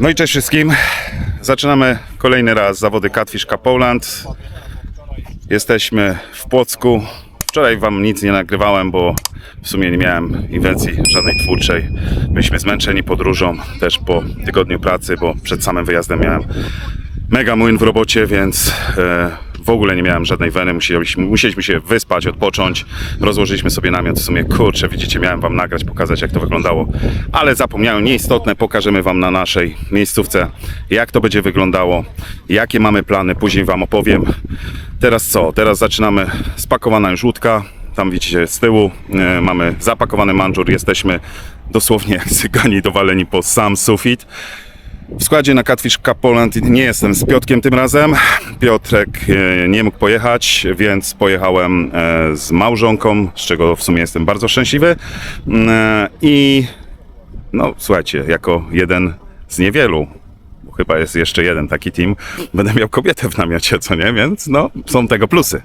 No i cześć wszystkim. Zaczynamy kolejny raz zawody Catfish Cup Poland. Jesteśmy w Płocku. Wczoraj wam nic nie nagrywałem, bo w sumie nie miałem inwencji żadnej twórczej. Byliśmy zmęczeni podróżą, też po tygodniu pracy, bo przed samym wyjazdem miałem mega młyn w robocie, więc e, w ogóle nie miałem żadnej weny. Musieliśmy, musieliśmy się wyspać, odpocząć. Rozłożyliśmy sobie namiot. W sumie, kurczę, widzicie, miałem wam nagrać, pokazać, jak to wyglądało. Ale zapomniałem, nieistotne, pokażemy wam na naszej miejscówce, jak to będzie wyglądało, jakie mamy plany, później wam opowiem. Teraz co? Teraz zaczynamy spakowana już łódka. Tam widzicie z tyłu e, mamy zapakowany manżur. Jesteśmy dosłownie jak cygani dowaleni po sam sufit. W składzie na Catfish Cup Poland nie jestem z Piotrkiem tym razem. Piotrek e, nie mógł pojechać, więc pojechałem e, z małżonką, z czego w sumie jestem bardzo szczęśliwy. Mm, e, I no słuchajcie, jako jeden z niewielu, chyba jest jeszcze jeden taki team, będę miał kobietę w namiocie, co nie? Więc no, są tego plusy.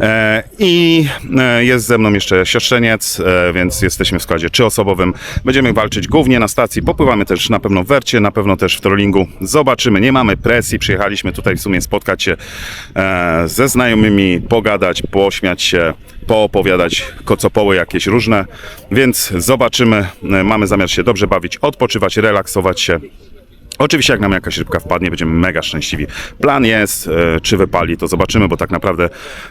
E, I e, jest ze mną jeszcze siostrzeniec, e, więc jesteśmy w składzie trzyosobowym. Będziemy walczyć głównie na stacji, popływamy też na pewno w Wercie, na pewno też w trollingu. Zobaczymy, nie mamy presji, przyjechaliśmy tutaj w sumie spotkać się e, ze znajomymi, pogadać, pośmiać się, poopowiadać kocopoły jakieś różne, więc zobaczymy. E, Mamy zamiar się dobrze bawić, odpoczywać, relaksować się. Oczywiście, jak nam jakaś rybka wpadnie, będziemy mega szczęśliwi. Plan jest, e, czy wypali, to zobaczymy, bo tak naprawdę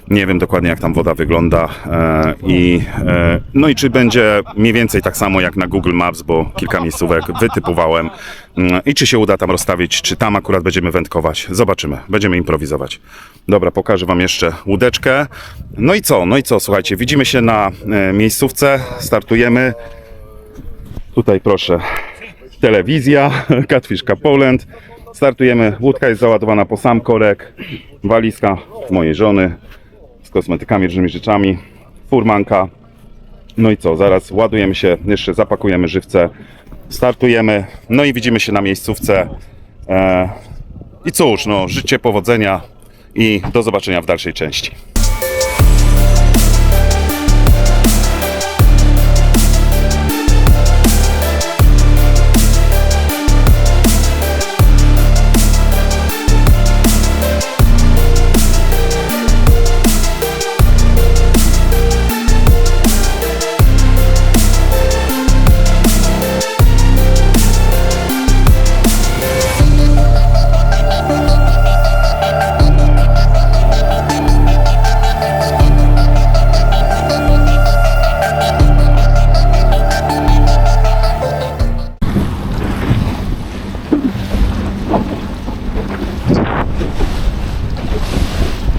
nie wiem dokładnie, jak tam woda wygląda. E, I, e, no i czy będzie mniej więcej tak samo jak na Google Maps, bo kilka miejscówek wytypowałem. Mm, I czy się uda tam rozstawić, czy tam akurat będziemy wędkować. Zobaczymy, będziemy improwizować. Dobra, pokażę Wam jeszcze łódeczkę. No i co? No i co? Słuchajcie, widzimy się na miejscówce, startujemy. Tutaj proszę, telewizja, Cup Poland. Startujemy, łódka jest załadowana po sam korek, walizka mojej żony z kosmetykami, różnymi rzeczami, furmanka. No i co, zaraz ładujemy się, jeszcze zapakujemy żywce, startujemy, no i widzimy się na miejscówce. E, I cóż, no, życzę powodzenia i do zobaczenia w dalszej części.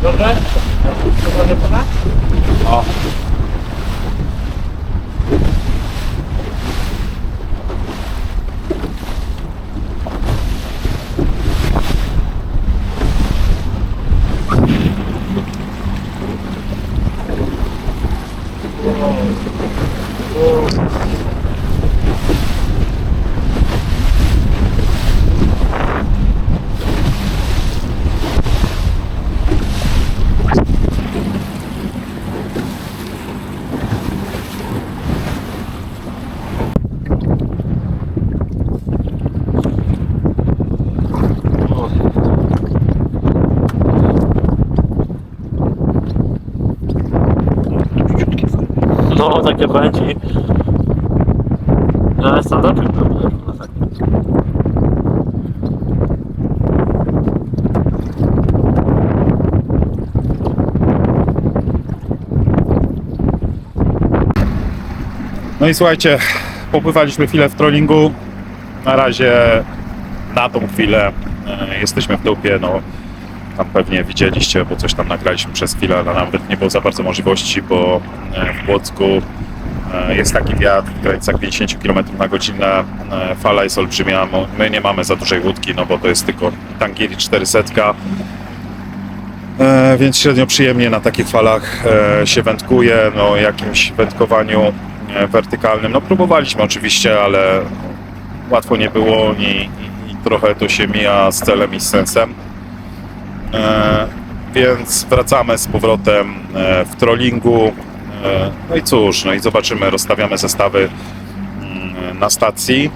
Dogan? Dogan pa ka? Oo. Takie. No, jest standardem. No i słuchajcie, popływaliśmy chwilę w trollingu. Na razie na tą chwilę e, jesteśmy w dupie. No, tam pewnie widzieliście, bo coś tam nagraliśmy przez chwilę, ale nawet nie było za bardzo możliwości, bo e, w Płocku jest taki wiatr w granicach 50 km na godzinę. E, Fala jest olbrzymia. My nie mamy za dużej łódki, no bo to jest tylko Tangiri 400. E, więc średnio przyjemnie na takich falach e, się wędkuje, no jakimś wędkowaniu e, wertykalnym. No próbowaliśmy oczywiście, ale łatwo nie było i, i, i trochę to się mija z celem i z sensem. E, więc wracamy z powrotem e, w trollingu. E, no i cóż, no i zobaczymy, rozstawiamy zestawy mm, na stacji.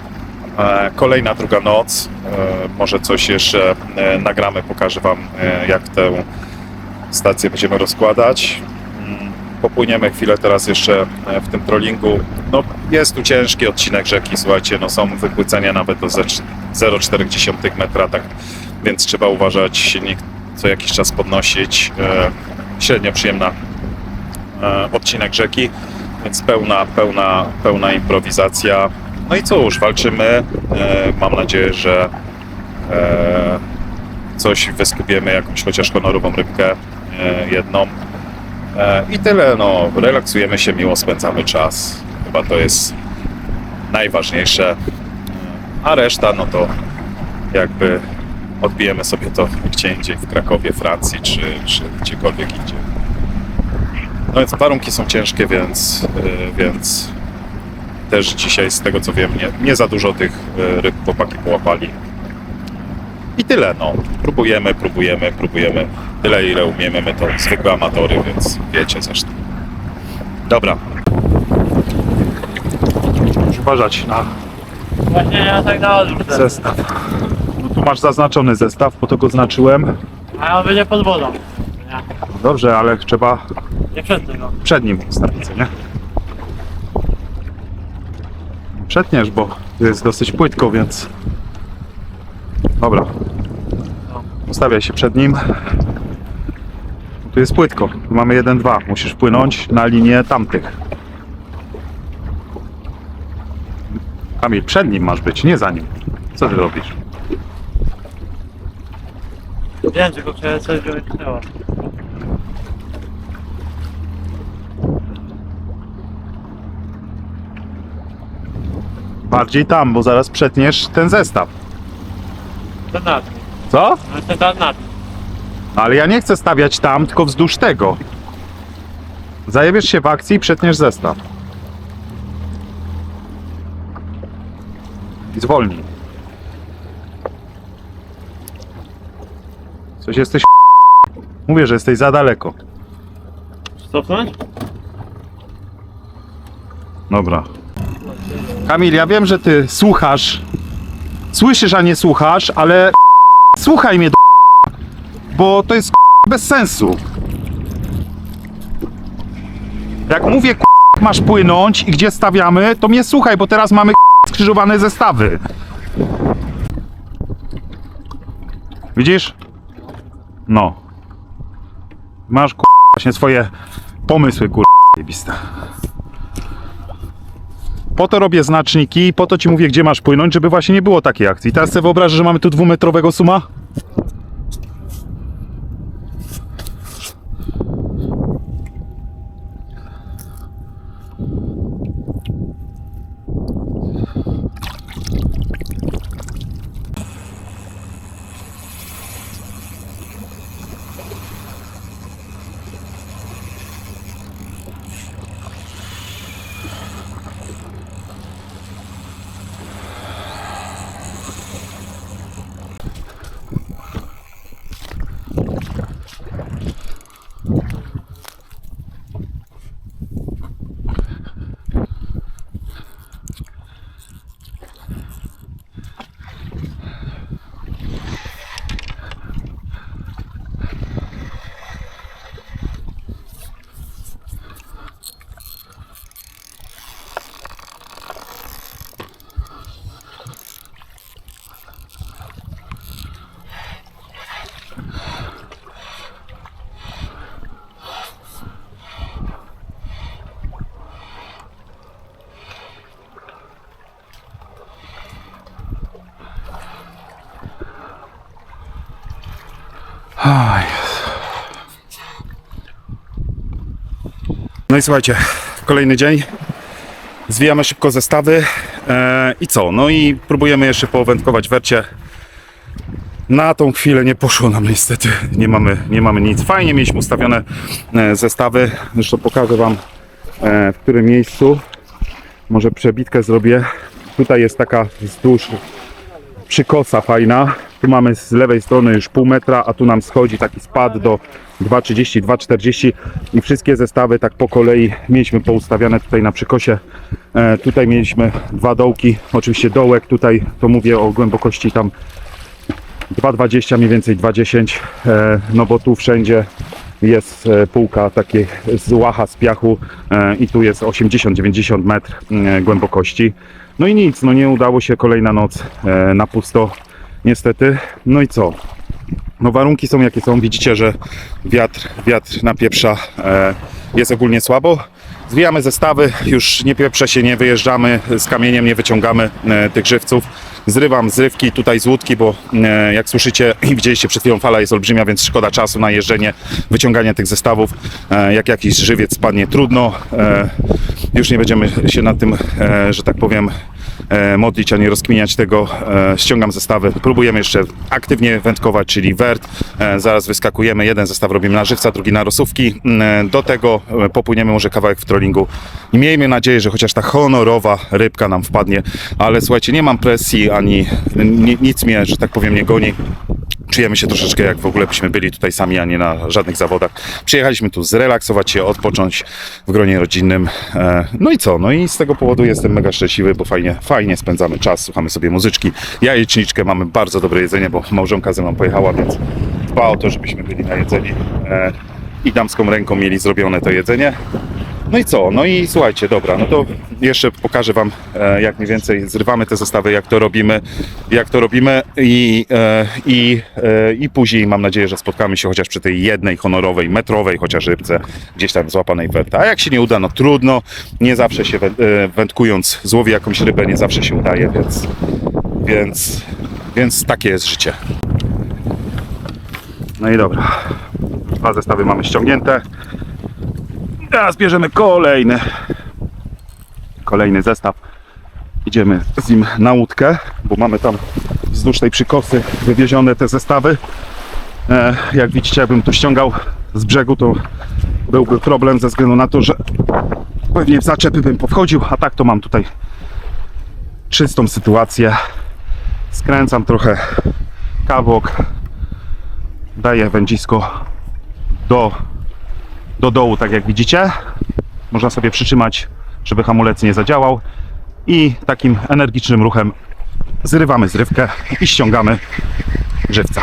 E, Kolejna druga noc. E, Może coś jeszcze nagramy, pokażę Wam, jak tę stację będziemy rozkładać. Mm, Popłyniemy chwilę teraz jeszcze w tym trollingu. No, jest tu ciężki odcinek rzeki, słuchajcie, no są wypłycenia nawet do ze- 0,4 metra, tak więc trzeba uważać, silnik co jakiś czas podnosić. Średnio przyjemna odcinek rzeki, więc pełna, pełna, pełna improwizacja. No i cóż, walczymy. E, Mam nadzieję, że e, coś wyskupiemy, jakąś chociaż honorową rybkę e, jedną. E, I tyle, no, relaksujemy się, miło spędzamy czas. Chyba to jest najważniejsze. E, A reszta, no to jakby odbijemy sobie to gdzie indziej, w Krakowie, Francji, czy, czy gdziekolwiek indziej. No więc warunki są ciężkie, więc, y, więc też dzisiaj z tego co wiem, nie, nie za dużo tych y, ryb chłopaki połapali. I tyle, no. Próbujemy, próbujemy, próbujemy. Tyle ile umiemy, my to zwykłe amatory, więc wiecie zresztą. Dobra. Uważać na Właśnie ja tak na odwrót. zestaw. No tu masz zaznaczony zestaw, po to go znaczyłem. A ja będzie pod wodą. Nie, Dobrze, ale trzeba nie przed tego. przed nim co nie? Przetniesz, bo jest dosyć płytko, więc... Dobra. Ustawiaj się przed nim. Tu jest płytko. Tu mamy 1-2. Musisz płynąć na linię tamtych. Kamil, przed nim masz być, nie za nim. Co ty robisz? Wiem, tylko chciałem coś wyłączyło. Bardziej tam, bo zaraz przetniesz ten zestaw. To nad. Co? Ale tam nad nim. Ale ja nie chcę stawiać tam, tylko wzdłuż tego. Zajebiesz się w akcji i przetniesz zestaw. I zwolnij. Coś jesteś Mówię, że jesteś za daleko. Cofnąć? Dobra. Kamil, ja wiem, że ty słuchasz. Słyszysz, a nie słuchasz, ale słuchaj mnie bo to jest bez sensu. Jak mówię, masz płynąć i gdzie stawiamy, to mnie słuchaj, bo teraz mamy skrzyżowane zestawy. Widzisz? No. Masz właśnie swoje pomysły, kur... zajebiste. Po to robię znaczniki i po to ci mówię, gdzie masz płynąć, żeby właśnie nie było takiej akcji. Teraz sobie wyobrażasz, że mamy tu dwumetrowego suma? No i słuchajcie, kolejny dzień. Zwijamy szybko zestawy. E, I co? No i próbujemy jeszcze powędkować wercie. Na tą chwilę nie poszło nam niestety. Nie mamy, nie mamy nic. Fajnie mieliśmy ustawione e, zestawy. Zresztą pokażę Wam e, w którym miejscu. Może przebitkę zrobię. Tutaj jest taka wzdłuż przykosa fajna. Tu mamy z lewej strony już pół metra, a tu nam schodzi taki spad do 2,30, 2,40 i wszystkie zestawy tak po kolei mieliśmy poustawiane tutaj na przykosie E, tutaj mieliśmy dwa dołki, oczywiście dołek tutaj, to mówię o głębokości tam 2,20 mniej więcej 2,10 e, no bo tu wszędzie jest e, półka takiej z łacha, z piachu e, i tu jest 80-90 metr e, głębokości. No i nic, no nie udało się kolejna noc e, na pusto niestety. No i co? No warunki są jakie są, widzicie, że wiatr, wiatr napieprza, e, jest ogólnie słabo. Zwijamy zestawy, już nie pieprze się, nie wyjeżdżamy z kamieniem, nie wyciągamy e, tych żywców. Zrywam zrywki tutaj z łódki, bo e, jak słyszycie i widzieliście przed chwilą fala jest olbrzymia, więc szkoda czasu na jeżdżenie, wyciąganie tych zestawów. E, jak jakiś żywiec spadnie trudno, e, już nie będziemy się nad tym, że tak powiem, modlić, a nie rozkminiać tego. E, ściągam zestawy, próbujemy jeszcze aktywnie wędkować, czyli wert. E, zaraz wyskakujemy, jeden zestaw robimy na żywca, drugi na rosówki. E, do tego e, popłyniemy może kawałek w trollingu i miejmy nadzieję, że chociaż ta honorowa rybka nam wpadnie. Ale słuchajcie, nie mam presji, ani ni- nic mnie, że tak powiem, nie goni czujemy się troszeczkę jak w ogóle byśmy byli tutaj sami, a nie na żadnych zawodach. Przyjechaliśmy tu zrelaksować się, odpocząć w gronie rodzinnym. E, No i co? No i z tego powodu jestem mega szczęśliwy, bo fajnie, fajnie spędzamy czas, słuchamy sobie muzyczki. Jajeczniczkę, mamy bardzo dobre jedzenie, bo małżonka ze mną pojechała, więc dba o to, żebyśmy byli najedzeni e, i damską ręką mieli zrobione to jedzenie. No i co? No i słuchajcie, dobra, no to jeszcze pokażę Wam, e, jak mniej więcej zrywamy te zestawy, jak to robimy, jak to robimy i, e, i, e, i później mam nadzieję, że spotkamy się chociaż przy tej jednej honorowej, metrowej chociaż rybce, gdzieś tam złapanej werta. A jak się nie uda, no trudno, nie zawsze się wę- wędkując złowi jakąś rybę, nie zawsze się udaje, więc, więc, więc takie jest życie. No i dobra, dwa zestawy mamy ściągnięte. Teraz bierzemy kolejny kolejny zestaw. Idziemy z nim na łódkę, bo mamy tam wzdłuż tej przykosy wywiezione te zestawy. E, jak widzicie, jakbym to ściągał z brzegu, to byłby problem ze względu na to, że pewnie w zaczepy bym powchodził, a tak to mam tutaj czystą sytuację. Skręcam trochę kawok, daję wędzisko do do dołu, tak jak widzicie. Można sobie przytrzymać, żeby hamulec nie zadziałał. I takim energicznym ruchem zrywamy zrywkę i ściągamy żywca.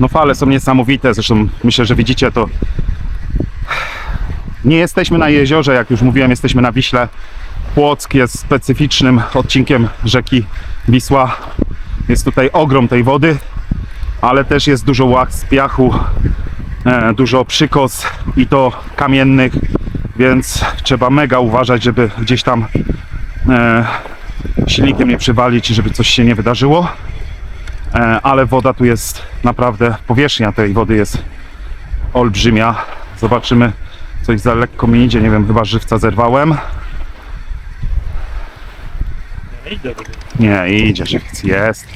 No fale są niesamowite, zresztą myślę, że widzicie to. Nie jesteśmy na jeziorze, jak już mówiłem, jesteśmy na Wiśle. Płock jest specyficznym odcinkiem rzeki Wisła. Jest tutaj ogrom tej wody, ale też jest dużo z piachu, e, dużo przykos i to kamiennych, więc trzeba mega uważać, żeby gdzieś tam e, silnikiem nie przywalić i żeby coś się nie wydarzyło. E, ale woda tu jest naprawdę, powierzchnia tej wody jest olbrzymia. Zobaczymy, coś za lekko mi idzie, nie wiem, chyba żywca zerwałem. Idę. Nie, idzie żywiec, jest.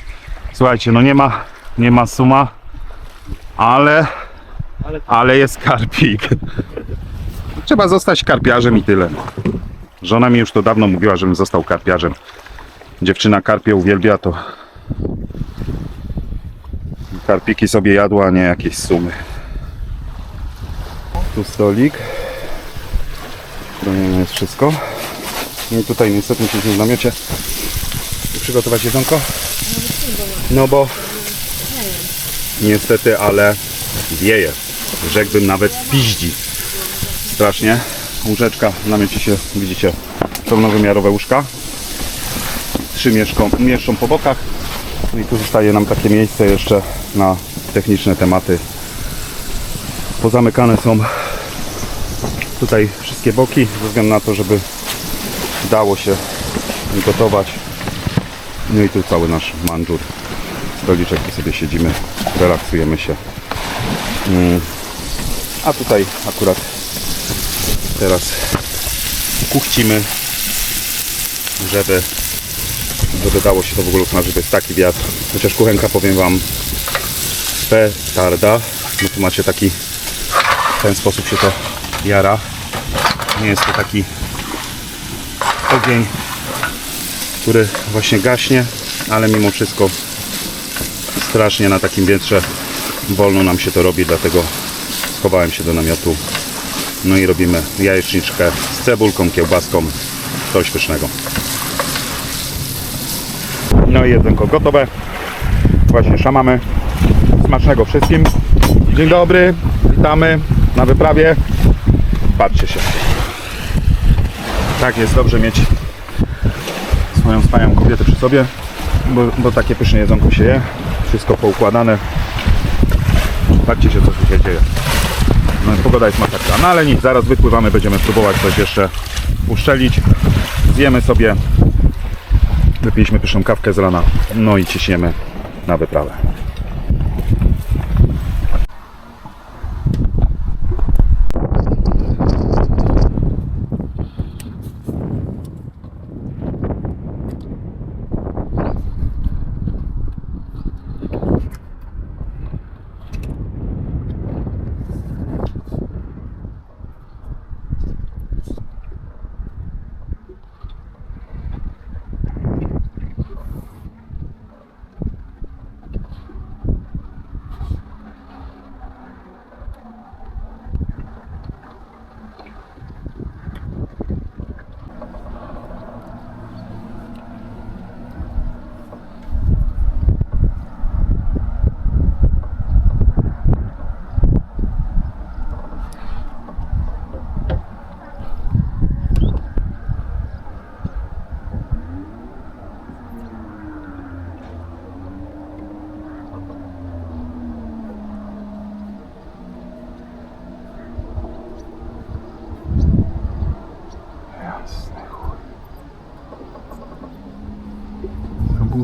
Słuchajcie, no nie ma, nie ma suma, ale, Ale jest karpik. Trzeba zostać karpiarzem i tyle. Żona mi już to dawno mówiła, żebym został karpiarzem. Dziewczyna karpie uwielbia, to karpiki sobie jadła, a nie jakieś sumy. Tu stolik. Chronione jest wszystko. No i tutaj niestety musimy w namiocie przygotować jedzonko. No bo niestety, ale wieje. Rzekłbym nawet piździ. Strasznie. Łóżeczka namiocie się, widzicie, pełnowymiarowe łóżka. Trzy mieszką, mieszczą po bokach. No i tu zostaje nam takie miejsce jeszcze na techniczne tematy. Pozamykane są tutaj wszystkie boki, ze względu na to, żeby dało się gotować. No i tu cały nasz mandżur. Stoliczek, tu sobie siedzimy, relaksujemy się. Mm. A tutaj akurat teraz kuchcimy, żeby, żeby dało się to w ogóle usmażyć. To jest taki wiatr. Chociaż kuchenka, powiem Wam, petarda. No tu macie taki, w ten sposób się to jara. Nie jest to taki ogień, który właśnie gaśnie, ale mimo wszystko strasznie na takim wietrze wolno nam się to robi, dlatego schowałem się do namiotu. No i robimy jajeczniczkę z cebulką, kiełbaską, coś pysznego. No i jedzonko gotowe. Właśnie szamamy. Smacznego wszystkim. Dzień dobry, witamy na wyprawie. Patrzcie się. Tak jest dobrze mieć swoją wspaniałą kobietę przy sobie, bo, bo takie pyszne jedzonko się je. Wszystko poukładane. Patrzcie się co tu się dzieje. No, pogoda jest masakra. No ale nic, zaraz wypływamy, będziemy próbować coś jeszcze uszczelić. Zjemy sobie. Wypiliśmy pyszną kawkę z rana. No i ciśniemy na wyprawę.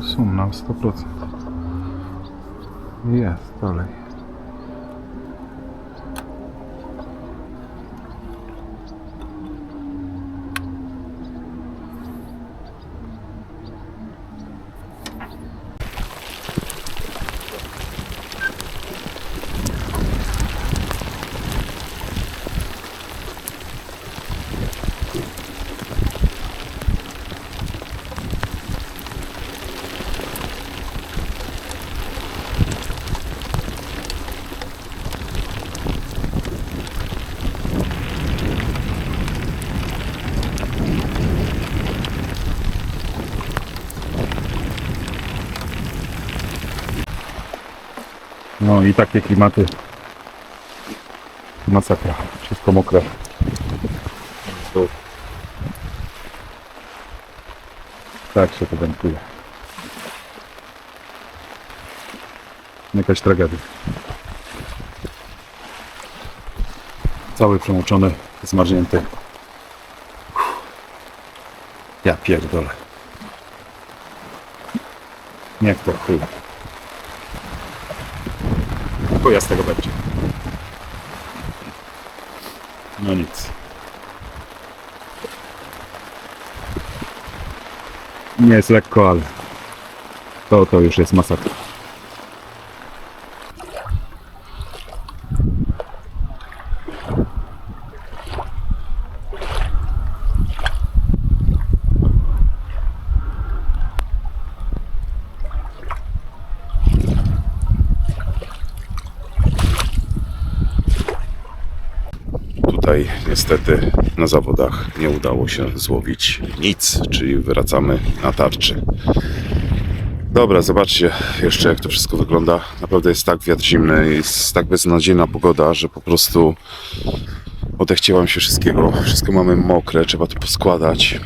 To był sum na 100%. Jest dalej. No i takie klimaty. Masakra. Wszystko mokre. Tak się to wędkuje. Jakaś tragedia. Cały przemoczony, zmarznięty. Ja pierdolę. Niech to chuj. Chuja z tego będzie. No nic. Nie jest lekko, ale to, to już jest masakra. Tutaj niestety na zawodach nie udało się złowić nic, czyli wracamy na tarczy. Dobra, zobaczcie jeszcze jak to wszystko wygląda. Naprawdę jest tak wiatr zimny, jest tak beznadziejna pogoda, że po prostu odechciałam się wszystkiego. Wszystko mamy mokre, trzeba to poskładać.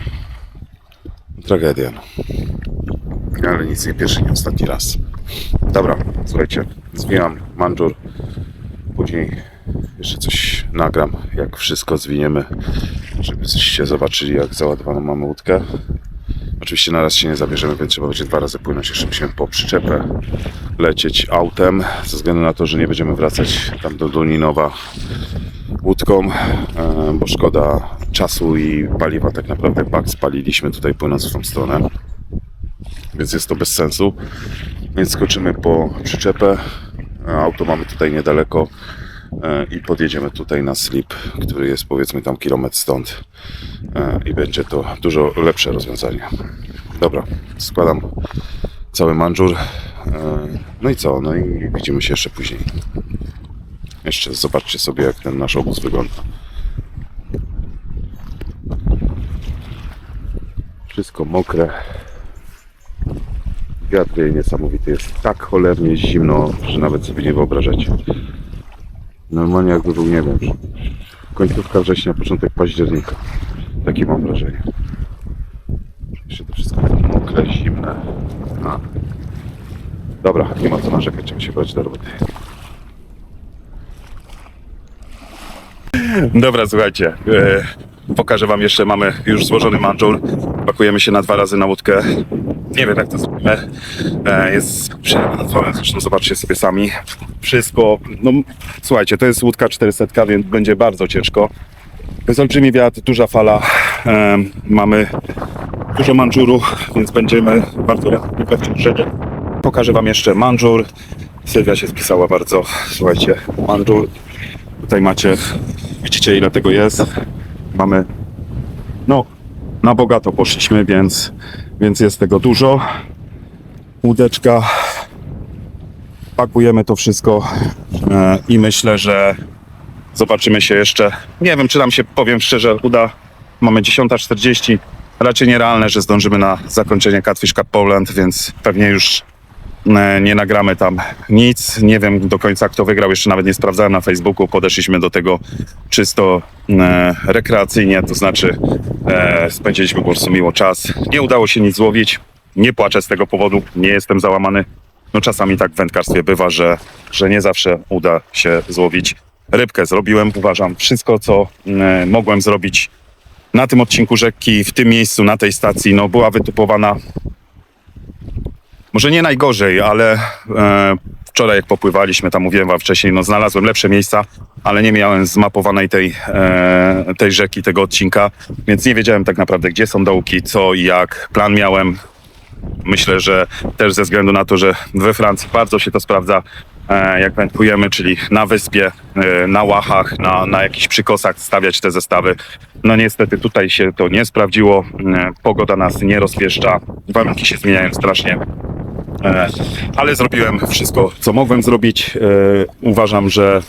Tragedia. No. Ale nic nie pierwszy, nie ostatni raz. Dobra, słuchajcie, zwijam manżur. Później jeszcze coś nagram, jak wszystko zwiniemy, żebyście zobaczyli, jak załadowaną mamy łódkę. Oczywiście na raz się nie zabierzemy, więc trzeba będzie dwa razy płynąć. Jeszcze musimy po przyczepę lecieć autem, ze względu na to, że nie będziemy wracać tam do Dolninowa łódką, e, bo szkoda czasu i paliwa. Tak naprawdę bak spaliliśmy tutaj płynąc w tą stronę, więc jest to bez sensu. Więc skoczymy po przyczepę. Auto mamy tutaj niedaleko e, i podjedziemy tutaj na slip, który jest powiedzmy tam kilometr stąd e, i będzie to dużo lepsze rozwiązanie. Dobra, składam cały manżur, No i co? No i widzimy się jeszcze później. Jeszcze zobaczcie sobie, jak ten nasz obóz wygląda. Wszystko mokre. Wiatr niesamowity. Jest tak cholernie zimno, że nawet sobie nie wyobrażacie. Normalnie jakby był, nie wiem, końcówka września, początek października. Takie mam wrażenie. Jeszcze to wszystko jest mokre, zimne. A. Dobra, nie ma co narzekać, trzeba się brać do roboty. Dobra, słuchajcie. E, pokażę wam jeszcze, mamy już złożony mandżur. Pakujemy się na dwa razy na łódkę. Nie wiem jak to zrobimy. E, jest przejechane, zresztą zobaczcie sobie sami. Wszystko, no słuchajcie, to jest łódka 400, więc będzie bardzo ciężko. Jest olbrzymi wiatr, duża fala. E, mamy dużo mandżuru, więc będziemy bardzo niebezpiecznie. Pokażę wam jeszcze mandżur. Sylwia się spisała bardzo. Słuchajcie, mandżur. Tutaj macie, widzicie ile tego jest. Mamy, no, na bogato poszliśmy, więc, więc jest tego dużo. Łódeczka. Pakujemy to wszystko e, i myślę, że zobaczymy się jeszcze. Nie wiem, czy nam się, powiem szczerze, uda. Mamy 10.40. Raczej nierealne, że zdążymy na zakończenie Catfish Cup Poland, więc pewnie już nie nagramy tam nic. Nie wiem do końca, kto wygrał. Jeszcze nawet nie sprawdzałem na Facebooku. Podeszliśmy do tego czysto e, rekreacyjnie, to znaczy e, spędziliśmy po prostu miło czas. Nie udało się nic złowić. Nie płaczę z tego powodu. Nie jestem załamany. No czasami tak w wędkarstwie bywa, że, że nie zawsze uda się złowić rybkę. Zrobiłem, uważam, wszystko, co e, mogłem zrobić na tym odcinku rzeki, w tym miejscu, na tej stacji. No była wytypowana może nie najgorzej, ale e, wczoraj jak popływaliśmy, tam mówiłem wam wcześniej, no znalazłem lepsze miejsca, ale nie miałem zmapowanej tej, e, tej rzeki, tego odcinka, więc nie wiedziałem tak naprawdę, gdzie są dołki, co i jak. Plan miałem, myślę, że też ze względu na to, że we Francji bardzo się to sprawdza, jak wędkujemy, czyli na wyspie, e, na łachach, na, na jakichś przykosach stawiać te zestawy. No niestety tutaj się to nie sprawdziło, e, pogoda nas nie rozpieszcza, warunki się zmieniają strasznie. E, ale zrobiłem wszystko, co mogłem zrobić. E, uważam, że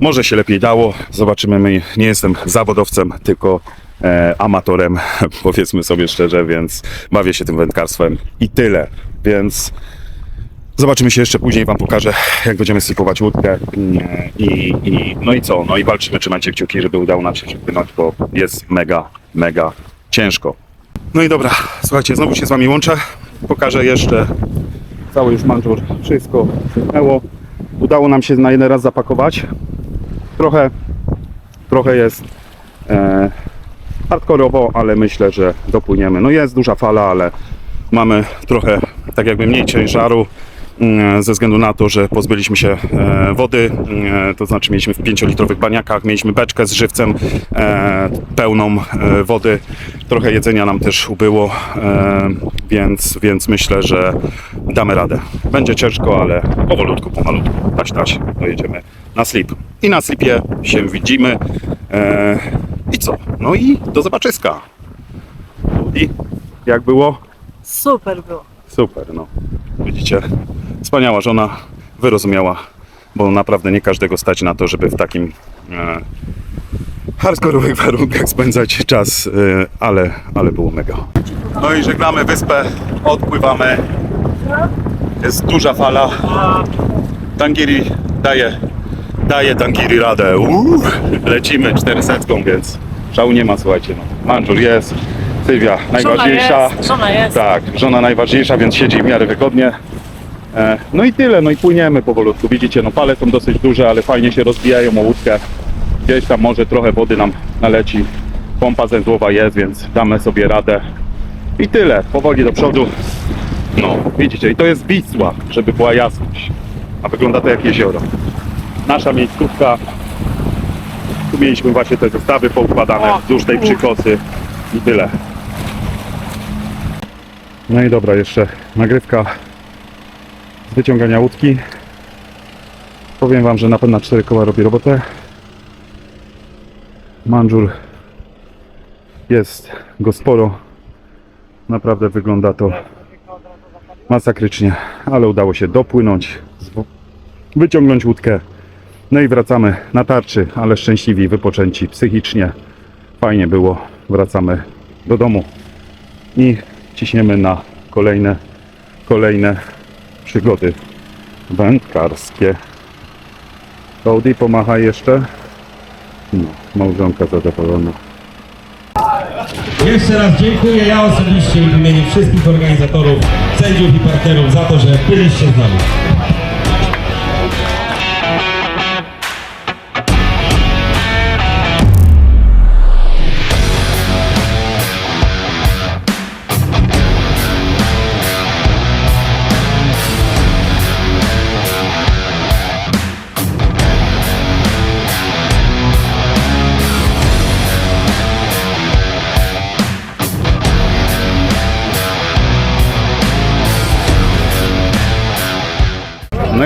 może się lepiej dało. Zobaczymy. My, nie jestem zawodowcem, tylko e, amatorem, powiedzmy sobie szczerze, więc bawię się tym wędkarstwem i tyle. Więc zobaczymy się jeszcze później. Wam pokażę, jak będziemy sypować łódkę. I, i, no i co? No i walczymy, trzymajcie kciuki, żeby udało nam się przypłynąć, bo jest mega, mega ciężko. No i dobra, słuchajcie, znowu się z wami łączę. Pokażę jeszcze cały już mandżur, wszystko zniknęło. Udało nam się na jeden raz zapakować. Trochę, trochę jest e, hardkorowo, ale myślę, że dopłyniemy. No jest duża fala, ale mamy trochę tak jakby mniej ciężaru ze względu na to, że pozbyliśmy się e, wody, e, to znaczy mieliśmy w 5-litrowych baniakach, mieliśmy beczkę z żywcem e, pełną e, wody, trochę jedzenia nam też ubyło, e, więc, więc myślę, że damy radę. Będzie ciężko, ale powolutku, pomalutku, taś, taś, dojedziemy na slip. I na slipie się widzimy. E, I co? No i do zobaczyska. I jak było? Super było. Super, no. Widzicie, wspaniała żona, wyrozumiała, bo naprawdę nie każdego stać na to, żeby w takim e, hardkorowych warunkach spędzać czas, e, ale, ale było mega. No i żegnamy wyspę, odpływamy. Jest duża fala. Tangiri daje, daje Tangiri radę. Uuu, lecimy 400, więc szału nie ma, słuchajcie. No. Manżur jest, Sylwia najważniejsza. Żona jest, żona jest. Tak, żona najważniejsza, więc siedzi w miarę wygodnie. E, No i tyle, no i płyniemy powolutku. Widzicie, no fale są dosyć duże, ale fajnie się rozbijają o łódkę. Gdzieś tam może trochę wody nam naleci. Pompa zęzłowa jest, więc damy sobie radę. I tyle, powoli do przodu. No, widzicie, i to jest Wisła, żeby była jasność. A wygląda to jak jezioro. Nasza miejscówka. Tu mieliśmy właśnie te zestawy poukładane wzdłuż tej przykosy. I tyle. No i dobra, jeszcze nagrywka wyciągania łódki. Powiem Wam, że na pewno 4 koła robi robotę. Mandżur jest go sporo. Naprawdę wygląda to masakrycznie, ale udało się dopłynąć, wyciągnąć łódkę. No i wracamy na tarczy, ale szczęśliwi, wypoczęci psychicznie. Fajnie było. Wracamy do domu i ciśniemy na kolejne, kolejne przygody wędkarskie. Audi pomacha jeszcze. No, małżonka zadowolona. Jeszcze raz dziękuję ja osobiście w imieniu wszystkich organizatorów, sędziów i partnerów za to, że byliście z nami.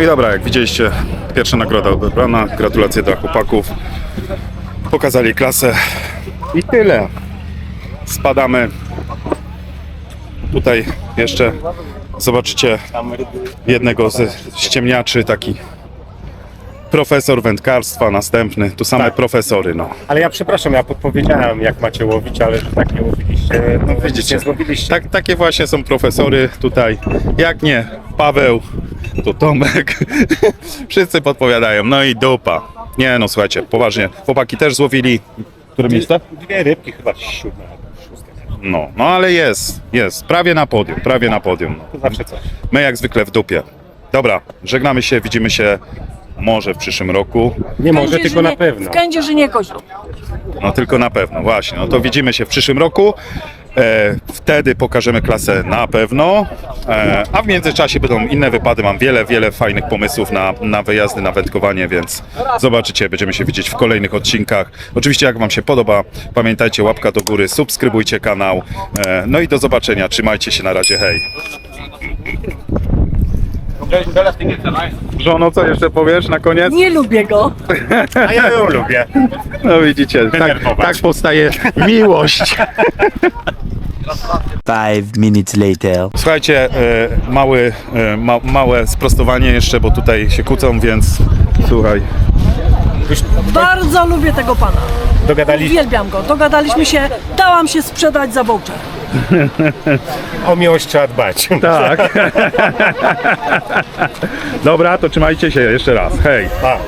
I dobra, jak widzieliście, pierwsza nagroda odebrana. Gratulacje dla chłopaków. Pokazali klasę i tyle. Spadamy. Tutaj jeszcze zobaczycie jednego ze ściemniaczy, taki profesor wędkarstwa, następny. Tu same profesory, no. Ale ja przepraszam, ja podpowiedziałem jak macie łowić, ale że tak nie łowiliście, no widzicie. Tak, takie właśnie są profesory tutaj. Jak nie Paweł, to Tomek. Wszyscy podpowiadają. No i dupa. Nie no, słuchajcie, poważnie. Chłopaki też złowili. Które miejsce? Dwie rybki chyba siódme albo szóste. No, no ale jest, jest. Prawie na podium, prawie na podium. To zawsze coś. My jak zwykle w dupie. Dobra, żegnamy się, widzimy się może w przyszłym roku. Nie może, tylko na pewno. W Kędzierzynie Koźlu. No tylko na pewno, właśnie. No to widzimy się w przyszłym roku. E, wtedy pokażemy klasę na pewno. E, a w międzyczasie będą inne wypady. Mam wiele, wiele fajnych pomysłów na, na wyjazdy, na wędkowanie, więc zobaczycie, będziemy się widzieć w kolejnych odcinkach. Oczywiście, jak Wam się podoba, pamiętajcie, łapka do góry, subskrybujcie kanał. E, no i do zobaczenia. Trzymajcie się na razie. Hej. Żono, co jeszcze powiesz na koniec? Nie lubię go. A ja ją lubię. No widzicie, tak, Denerwować. tak powstaje miłość. Five minutes later. Słuchajcie, e, mały, e, ma, małe sprostowanie jeszcze, bo tutaj się kłócą, więc słuchaj. Bardzo lubię tego pana. Dogadaliśmy Uwielbiam go. Dogadaliśmy się, dałam się sprzedać za voucher. o miłość trzeba dbać. Tak. Dobra, to trzymajcie się jeszcze raz. Hej. Pa.